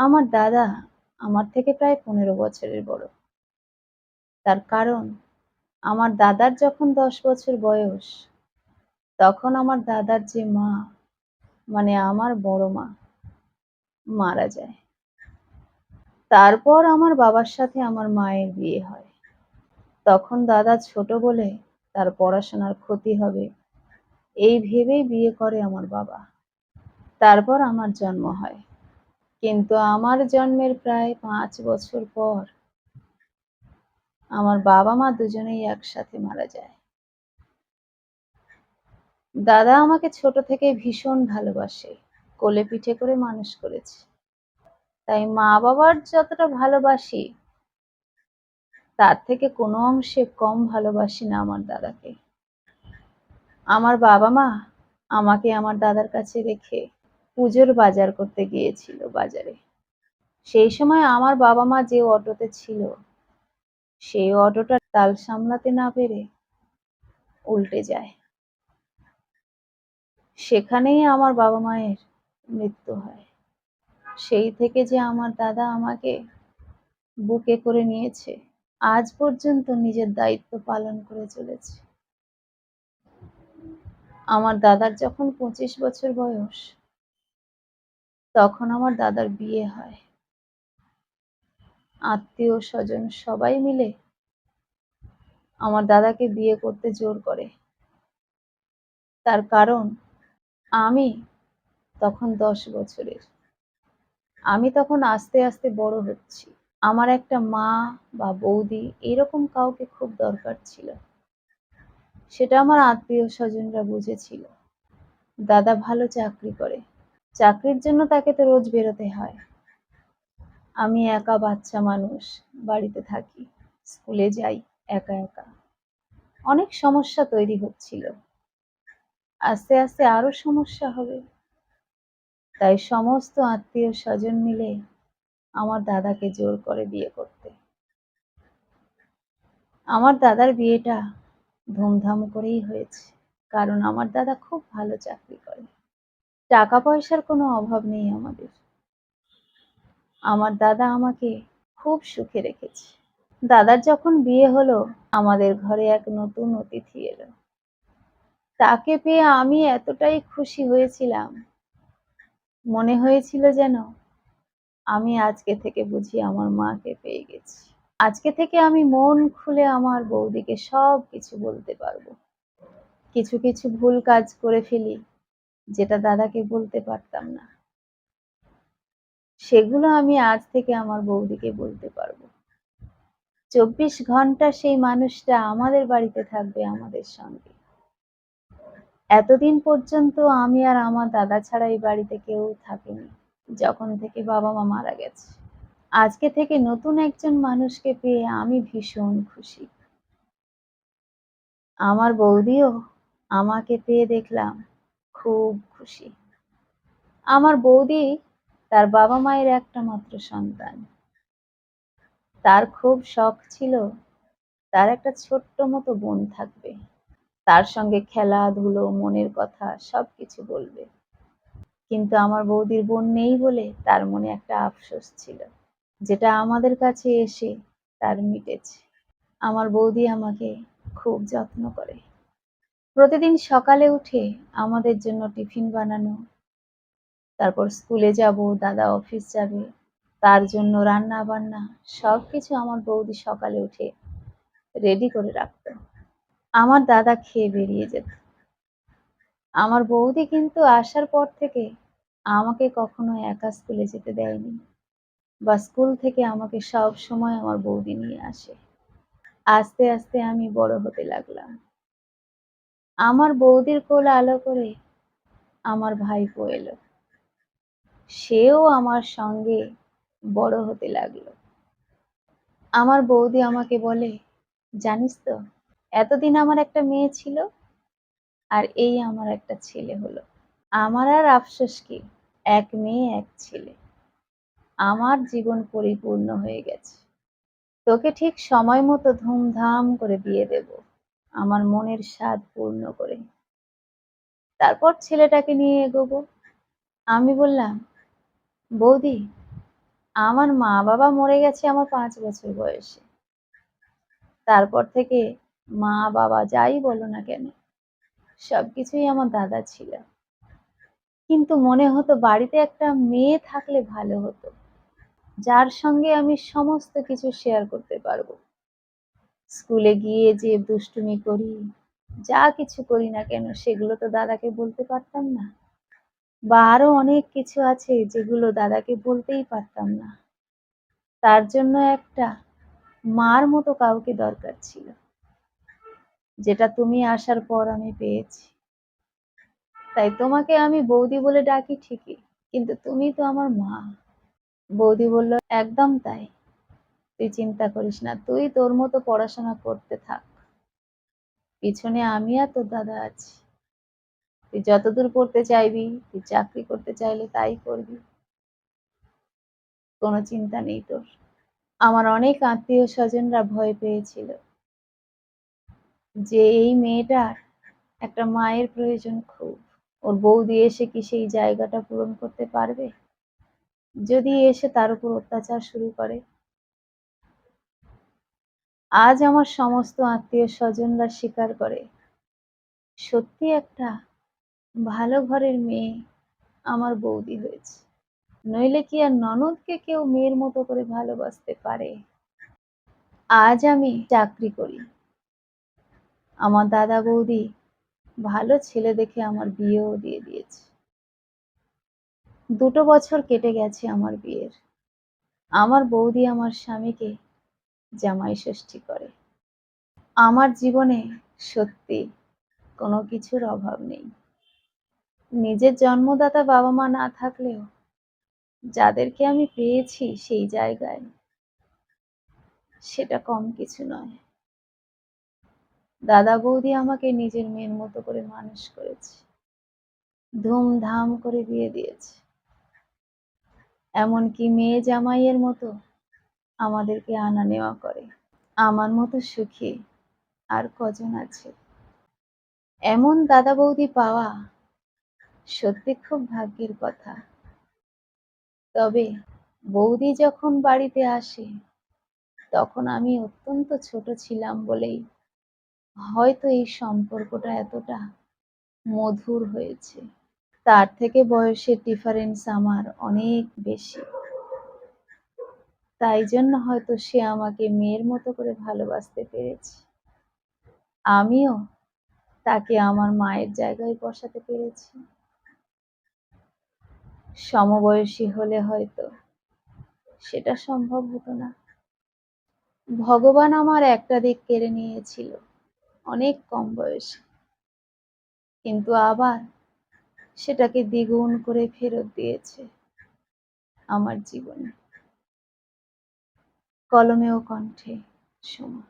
আমার দাদা আমার থেকে প্রায় পনেরো বছরের বড়। তার কারণ, আমার দাদার যখন দশ বছর বয়স, তখন আমার দাদার যে মা মানে আমার বড় মা, মারা যায়। তারপর আমার বাবার সাথে আমার মায়ের বিয়ে হয়। তখন দাদা ছোট বলে তার পড়াশোনার ক্ষতি হবে, এই ভেবেই বিয়ে করে আমার বাবা। তারপর আমার জন্ম হয়। কিন্তু আমার জন্মের প্রায় পাঁচ বছর পর আমার বাবা মা দুজনেই একসাথে মারা যায়। দাদা আমাকে ছোট থেকে ভীষণ ভালোবাসে, কোলে পিঠে করে মানুষ করেছে। তাই মা বাবার যতটা ভালোবাসি, তার থেকে কোনো অংশে কম ভালোবাসি না আমার দাদাকে। আমার বাবা মা আমাকে আমার দাদার কাছে রেখে পুজোর বাজার করতে গিয়েছিল বাজারে। সেই সময় আমার বাবা মা যে অটোতে ছিল, সেই অটোটা তাল সামলাতে না পেরে উল্টে যায়। সেখানেই আমার বাবা মায়ের মৃত্যু হয়। সেই থেকে যে আমার দাদা আমাকে বুকে করে নিয়েছে, আজ পর্যন্ত নিজের দায়িত্ব পালন করে চলেছে। আমার দাদার যখন পঁচিশ বছর বয়স তখন আমার দাদার বিয়ে হয়। আত্মীয় স্বজন সবাই মিলে আমার দাদাকে বিয়ে করতে জোর করে। তার কারণ, আমি তখন দশ বছরের। আমি তখন আস্তে আস্তে বড় হচ্ছি। আমার একটা মা বা বৌদি এরকম কাউকে খুব দরকার ছিল। সেটা আমার আত্মীয় স্বজনরা বুঝেছিল। দাদা ভালো চাকরি করে। চাকরির জন্য তাকে তো রোজ বেরোতে হয়। আমি একা বাচ্চা মানুষ, বাড়িতে থাকি, স্কুলে যাই, একা একা। অনেক সমস্যা তৈরি হচ্ছিল। আস্তে আস্তে আরও সমস্যা হবে। তাই সমস্ত আত্মীয় স্বজন মিলে আমার দাদাকে জোর করে বিয়ে করতে। আমার দাদার বিয়েটা ধুমধাম করেই হয়েছে, কারণ আমার দাদা খুব ভালো চাকরি করে। টাকা পয়সার কোনো অভাব নেই আমাদের। আমার দাদা আমাকে খুব সুখে রেখেছে। দাদার যখন বিয়ে হলো, আমাদের ঘরে এক নতুন অতিথি এলো। তাকে পেয়ে আমি এতটাই খুশি হয়েছিলাম। মনে হয়েছিল যেন আমি আজকে থেকে বুঝি আমার মাকে পেয়ে গেছি। আজকে থেকে আমি মন খুলে আমার বৌদিকে সব কিছু বলতে পারব। কিছু কিছু ভুল কাজ করে ফেলি। যেটা দাদাকে বলতে পারতাম না। সেগুলো আমি আজ থেকে আমার বৌদিকে বলতে পারব। চব্বিশ ঘণ্টা সেই মানুষটা আমাদের বাড়িতে থাকবে আমাদের সঙ্গে। এতদিন পর্যন্ত আমি আর আমার দাদা ছাড়া এই বাড়িতে কেউ থাকেনি, যখন থেকে বাবা মা মারা গেছে। আজকে থেকে নতুন একজন মানুষকে পেয়ে আমি ভীষণ খুশি। আমার বৌদিও আমাকে পেয়ে দেখলাম। খুব খুশি। আমার বৌদি তার বাবা মায়ের একটা মাত্র সন্তান। তার খুব শখ ছিল তার একটা ছোট্ট মতো বোন থাকবে। তার সঙ্গে খেলাধুলো, মনের কথা সব কিছু বলবে। কিন্তু আমার বৌদির বোন নেই বলে তার মনে একটা আফসোস ছিল, যেটা আমাদের কাছে এসে তার মিটেছে। আমার বৌদি আমাকে খুব যত্ন করে। প্রতিদিন সকালে উঠে আমাদের জন্য টিফিন বানানো, তারপর স্কুলে যাব, দাদা অফিস যাবে, তার জন্য রান্না বান্না সব কিছু আমার বৌদি সকালে উঠে রেডি করে রাখত। আমার দাদা খেয়ে বেরিয়ে যেত। আমার বৌদি কিন্তু আসার পর থেকে আমাকে কখনো একা স্কুলে যেতে দেয়নি বা স্কুল থেকে আমাকে সব সময় আমার বৌদি নিয়ে আসে। আস্তে আস্তে আমি বড় হতে লাগলাম। আমার বৌদির কোল আলো করে আমার ভাইপো এলো। সেও আমার সঙ্গে বড় হতে লাগল। আমার বৌদি আমাকে বলে, জানিস তো, এতদিন আমার একটা মেয়ে ছিল আর এই আমার একটা ছেলে হলো। আমার আর আফসোস কি, এক মেয়ে, এক ছেলে। আমার জীবন পরিপূর্ণ হয়ে গেছে। তোকে ঠিক সময় মতো ধুমধাম করে দিয়ে দেব। আমার মনের স্বাদ পূর্ণ করে তারপর ছেলেটাকে নিয়ে এগোবো আমি বললাম বৌদি আমার মা-বাবা মরে গেছে আমার পাঁচ বছর বয়সে। তারপর থেকে মা-বাবা যাই বলো না কেন, সবকিছুই আমার দাদা ছিল। কিন্তু মনে হতো বাড়িতে একটা মেয়ে থাকলে ভালো হতো। যার সঙ্গে আমি সমস্ত কিছু শেয়ার করতে পারব। স্কুলে গিয়ে যে দুষ্টুমি করি, যা কিছু করি না কেন সেগুলো তো দাদাকে বলতে পারতাম না। বা আরও অনেক কিছু আছে যেগুলো দাদাকে বলতেই পারতাম না। তার জন্য একটা মার মতো কাউকে দরকার ছিল। যেটা তুমি আসার পর আমি পেয়েছি। তাই তোমাকে আমি বৌদি বলে ডাকি ঠিকই, কিন্তু তুমি তো আমার মা। বৌদি বলল, একদম তাই। তুই চিন্তা করিস না, তুই তোর মতো পড়াশোনা করতে থাক। পিছনে আমি আর তোর দাদা আছি। তুই যতদূর পড়তে চাইবি, তুই চাকরি করতে চাইলে তাই করবি। কোনো চিন্তা নেই তোর। আমার অনেক আত্মীয় স্বজনরা ভয় পেয়েছিল। যে এই মেয়েটার একটা মায়ের প্রয়োজন খুব। ওর বৌদি এসে কি সেই জায়গাটা পূরণ করতে পারবে? যদি এসে তার উপর অত্যাচার শুরু করে? আজ আমার সমস্ত আত্মীয় স্বজনরা স্বীকার করে, সত্যি একটা ভালো ঘরের মেয়ে আমার বৌদি হয়েছে। নইলে কি আর ননদকে কেউ মেয়ের মতো করে ভালোবাসতে পারে? আজ আমি চাকরি করি। আমার দাদা বৌদি ভালো ছেলে দেখে আমার বিয়েও দিয়ে দিয়েছে। দুটো বছর কেটে গেছে আমার বিয়ের। আমার বৌদি আমার স্বামীকে জামাই ষষ্ঠী করে। আমার জীবনে সত্যি কোনো কিছুর অভাব নেই। নিজের জন্মদাতা বাবা-মা না থাকলেও যাদেরকে আমি পেয়েছি সেই জায়গায় সেটা কম কিছু নয়। দাদা বৌদি আমাকে নিজের মেয়ের মতো করে মানুষ করেছে। ধুমধাম করে বিয়ে দিয়েছে। এমনকি মেয়ে জামাইয়ের মতো আমাদেরকে আনা নেওয়া করে। আমার মতো সুখী আর কজন আছে? এমন দাদা বৌদি পাওয়া সত্যি খুব ভাগ্যের কথা। তবে বৌদি যখন বাড়িতে আসে, তখন আমি অত্যন্ত ছোট ছিলাম বলেই হয়তো এই সম্পর্কটা এতটা মধুর হয়েছে। তার থেকে বয়সের ডিফারেন্স আমার অনেক বেশি। তাই জন্য হয়তো সে আমাকে মেয়ের মতো করে ভালোবাসতে পেরেছে। আমিও তাকে আমার মায়ের জায়গায় বসাতে পেরেছি। সমবয়সী হলে হয়তো সেটা সম্ভব হতো না। ভগবান আমার একটা দিক কেড়ে নিয়েছিল, অনেক কম বয়সে। কিন্তু আবার সেটাকে দ্বিগুণ করে ফেরত দিয়েছে আমার জীবনে। কলমে ও কণ্ঠে সোমা।